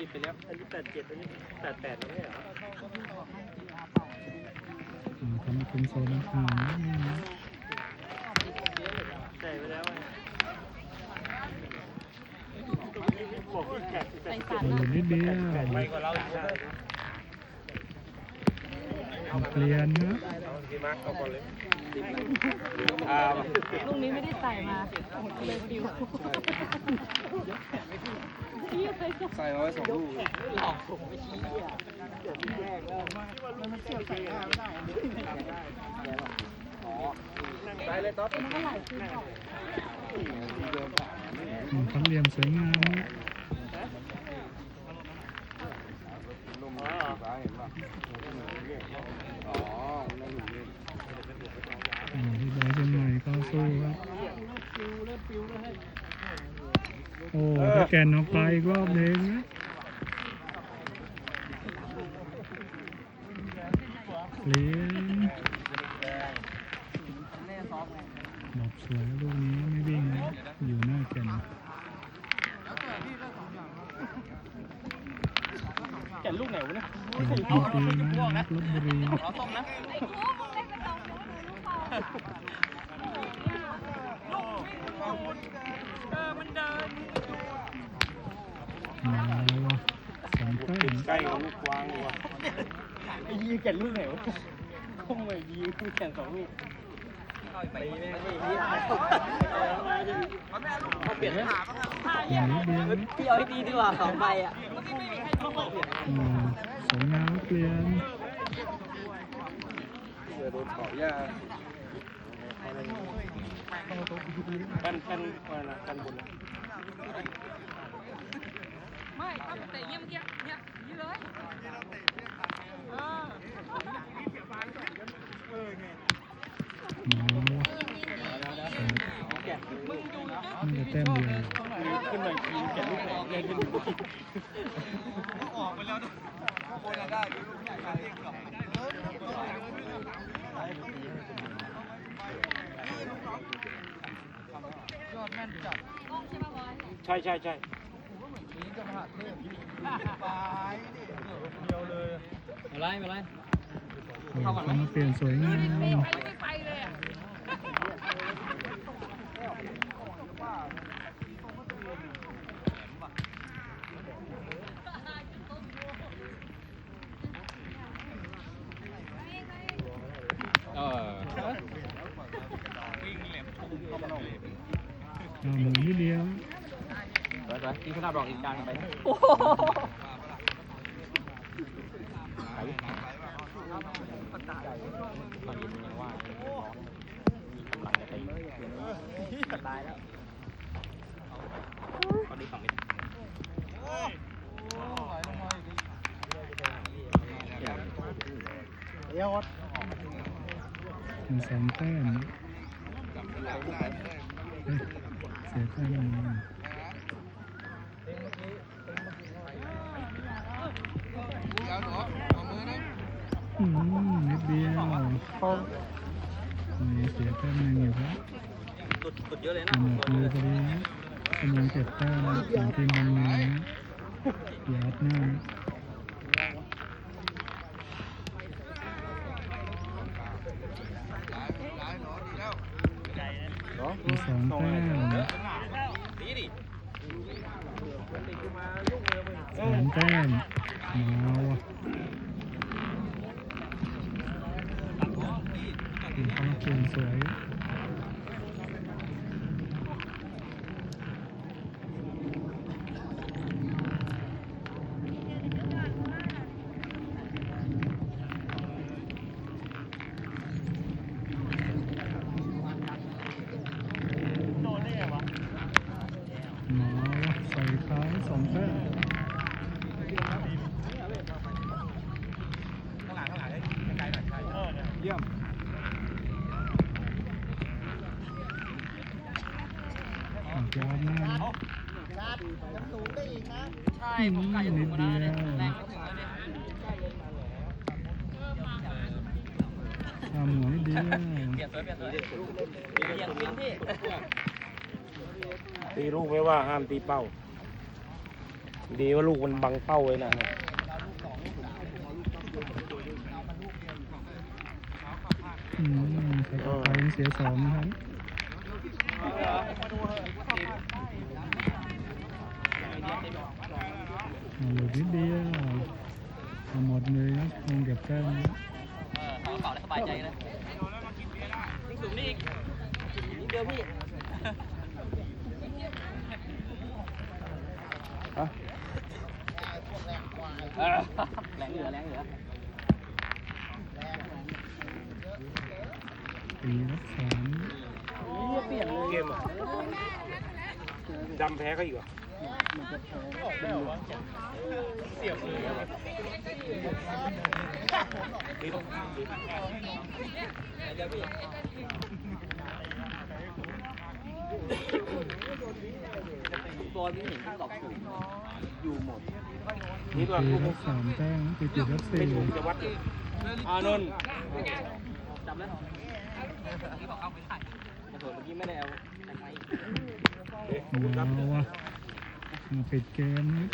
กินไปแล้ว อันนี้แปดเจ็ดอันนี้แปดแปดแล้วไม่เหรออืมทำเป็นโซนอาหารนี่นะใส่ไปแล้วอะบอกพี่แปดแปดโอ้ยนิดเดียวไม่ก็เล่าอีกได้เปลี่ยนครับ พี่มาร์คเอาก่อนเลยอ่าลูกนี้ไม่ได้ใส่มาเลยฟิวพี่เคยส่งใส่ร้อยสองลูกได้เลยต๊อบมันก็หลายฟิวบอกอืมพันเหลี่ยมสวยงามนะ ลมฟ้าเห็นป่ะ อ่าที่บอยเชียงใหม่ก็สู้ครับโอ้ถ้าแกนออกไปอีกรอบหนึงนะเลี้ยงดอกสวยลูกนี้ไม่วิ่งนะอยู่หน้าแกน แกลูกไหนวะ เนี่ยโอ้โหปีนะลบบุรีมาแล้ววะสองแต้มใกล้กับลูกกวางว่ะไอ้ยีแก่ลูกไหนวะคงไม่ยีแก่สองลูก ไปแม่ยีเขาเปลี่ยนไหมอย่างนี้เดียวนะพี่เอาให้ดีดีกว่าสองใบอะสวยงามเปลี่ยนเดี๋ยวโดนเผาหญ้ากันกันอะไรนะกันบนนะไม่ทำแต่เยี่ยเมเยี่ยมเนี่ยยี่เลย มาแล้ววะ น่าจะแต้มเดียวขึ้นมาอีกทีแกลูกไหนแกขึ้นมาอีกใช่ใช่ใช่ไม่ไรไม่ไรโอ้โหมาเปลี่ยนสวยงาม ไม่ไปเลยอะ เออ เอา หมุนนิดเดียวไปไปกินข้าวดอกอีกกลางไปโอ้โหตอนเย็นยังว่ามีกำลังจะไปตายแล้วตอนนี้ฝั่งไม่มีสองแต้มเอ้ยเสียแต้มหนึ่งอืมนิดเดียวนี่เสียแต้มหนึ่งอยู่ครับสุดสุดเยอะเลยนะนาดมือพอดีนะกำลังเก็บแต้มของทีมบางนานะยอดหน้า มีสองแต้มสามแต้มมาวะเป็นความเก่งสวย มาวะใส่ท้ายสองแต้มเยี่ยม อะยอดหน้านะ ใช่อืผมมกะจะนิถูดกเดีนะยวแรงไม่ถึงแล้วเนี่ยทำหมูนิดเดียวเปลี่ยนตัวเปลี่ยนตัวเปลี่ยนฟินพี่ตีลูกไว้ว่าห้ามตีเป้า ดีว่าลูกมันบังเป้าไว้นะอืมสกอร์ไทยยังเสียสองนะครับเอา หลุดนิดเดียวเอาหมดเลยครับคงเก็บแต้มเออเขาเป่าแล้วสบายใจเลยยิงสูงนี่อีกนิดเดียวพี่ฮะเออแรงเหลือแรงเหลือปีรับสามเปลี่ยนเกมอะดำแพ้ก็อีกเหรอบอลไม่เห็นตอบถูกอยู่หมดนี่ก็ปีลูกรับสามแต้มปีติดรับสี่เป็นลูกจะวัดอานนท์จำแล้ว โดดเมื่อกี้ไม่ได้เอาทำไม เอาวะมาปิดเกมนะ